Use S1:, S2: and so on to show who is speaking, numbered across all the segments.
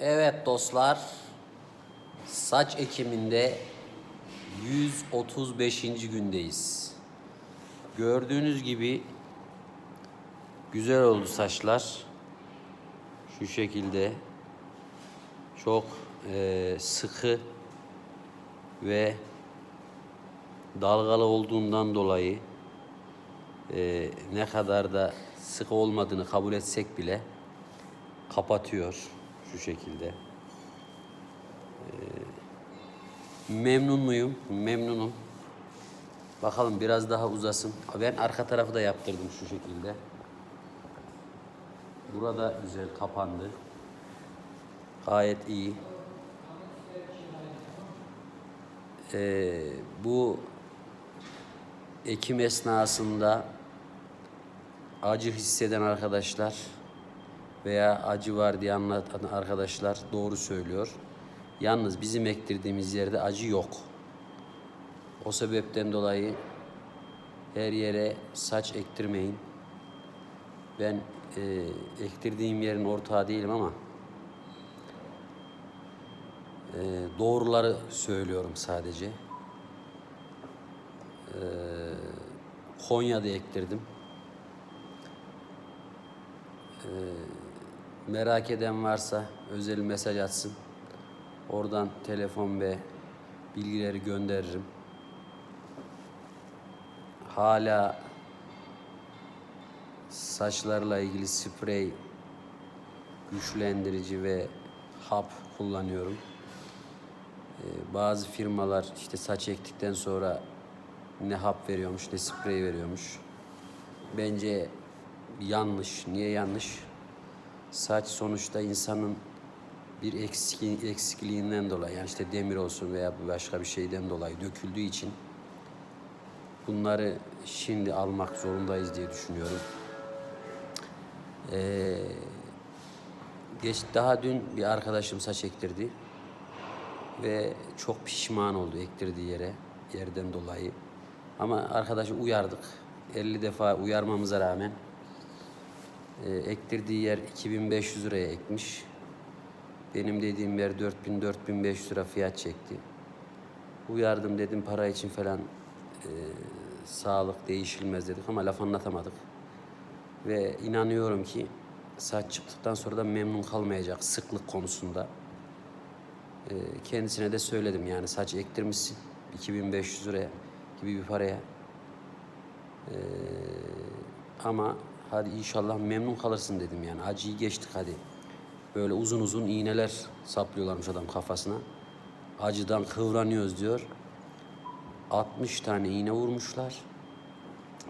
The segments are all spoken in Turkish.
S1: Evet dostlar. Saç ekiminde 135. gündeyiz. Gördüğünüz gibi güzel oldu saçlar. Şu şekilde çok eee, sıkı ve dalgalı olduğundan dolayı eee, ne kadar da sıkı olmadığını kabul etsek bile kapatıyor şu şekilde. Ee, memnun muyum? Memnunum. Bakalım biraz daha uzasın. Ben arka tarafı da yaptırdım şu şekilde. Burada güzel kapandı. Gayet iyi. Ee, bu ekim esnasında acı hisseden arkadaşlar veya acı var diye anlatan arkadaşlar doğru söylüyor. Yalnız bizim ektirdiğimiz yerde acı yok. O sebepten dolayı her yere saç ektirmeyin. Ben e, ektirdiğim yerin ortağı değilim ama e, doğruları söylüyorum sadece. E, Konya'da ektirdim. Merak eden varsa özel mesaj atsın. Oradan telefon ve bilgileri gönderirim. Hala saçlarla ilgili sprey, güçlendirici ve hap kullanıyorum. Ee, bazı firmalar işte saç ektikten sonra ne hap veriyormuş ne sprey veriyormuş. Bence yanlış. Niye yanlış? Saç sonuçta insanın bir eksik, eksikliğinden dolayı yani işte demir olsun veya başka bir şeyden dolayı döküldüğü için bunları şimdi almak zorundayız diye düşünüyorum. Ee, geç daha dün bir arkadaşım saç ektirdi ve çok pişman oldu ektirdiği yere yerden dolayı. Ama arkadaşı uyardık. 50 defa uyarmamıza rağmen e, ektirdiği yer 2500 liraya ekmiş. Benim dediğim yer 4000-4500 lira fiyat çekti. Uyardım dedim para için falan e, sağlık değişilmez dedik ama laf anlatamadık. Ve inanıyorum ki saç çıktıktan sonra da memnun kalmayacak sıklık konusunda. E, kendisine de söyledim yani saç ektirmişsin 2500 liraya gibi bir paraya. E, ama hadi inşallah memnun kalırsın dedim yani. Acıyı geçtik hadi. Böyle uzun uzun iğneler saplıyorlarmış adam kafasına. Acıdan kıvranıyoruz diyor. 60 tane iğne vurmuşlar.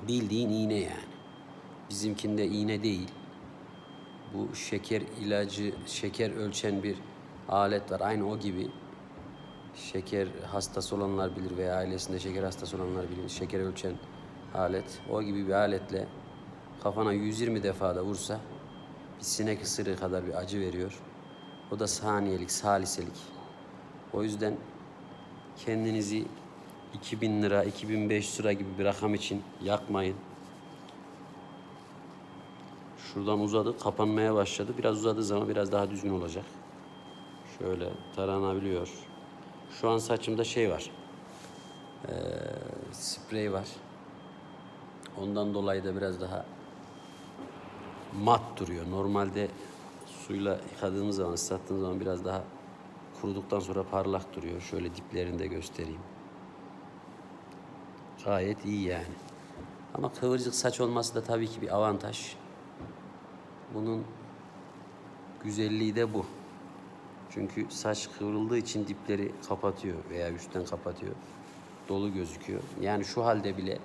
S1: Bildiğin iğne yani. Bizimkinde iğne değil. Bu şeker ilacı, şeker ölçen bir alet var. Aynı o gibi. Şeker hastası olanlar bilir veya ailesinde şeker hastası olanlar bilir. Şeker ölçen alet. O gibi bir aletle kafana 120 defa da vursa bir sinek ısırığı kadar bir acı veriyor. O da saniyelik, saliselik. O yüzden kendinizi 2000 lira, 2500 lira gibi bir rakam için yakmayın. Şuradan uzadı, kapanmaya başladı. Biraz uzadığı zaman biraz daha düzgün olacak. Şöyle taranabiliyor. Şu an saçımda şey var. Ee, sprey var. Ondan dolayı da biraz daha mat duruyor. Normalde suyla yıkadığımız zaman, ıslattığımız zaman biraz daha kuruduktan sonra parlak duruyor. Şöyle diplerini de göstereyim. Gayet iyi yani. Ama kıvırcık saç olması da tabii ki bir avantaj. Bunun güzelliği de bu. Çünkü saç kıvrıldığı için dipleri kapatıyor veya üstten kapatıyor. Dolu gözüküyor. Yani şu halde bile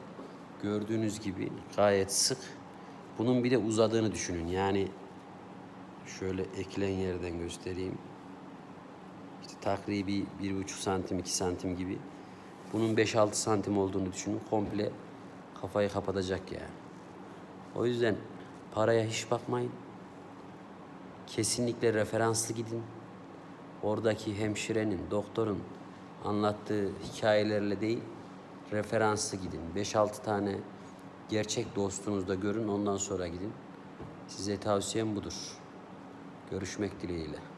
S1: gördüğünüz gibi gayet sık. Bunun bir de uzadığını düşünün. Yani şöyle eklen yerden göstereyim. İşte takribi bir buçuk santim, iki santim gibi. Bunun 5-6 santim olduğunu düşünün. Komple kafayı kapatacak yani. O yüzden paraya hiç bakmayın. Kesinlikle referanslı gidin. Oradaki hemşirenin, doktorun anlattığı hikayelerle değil, referanslı gidin. 5-6 tane gerçek dostunuzda görün, ondan sonra gidin. Size tavsiyem budur. Görüşmek dileğiyle.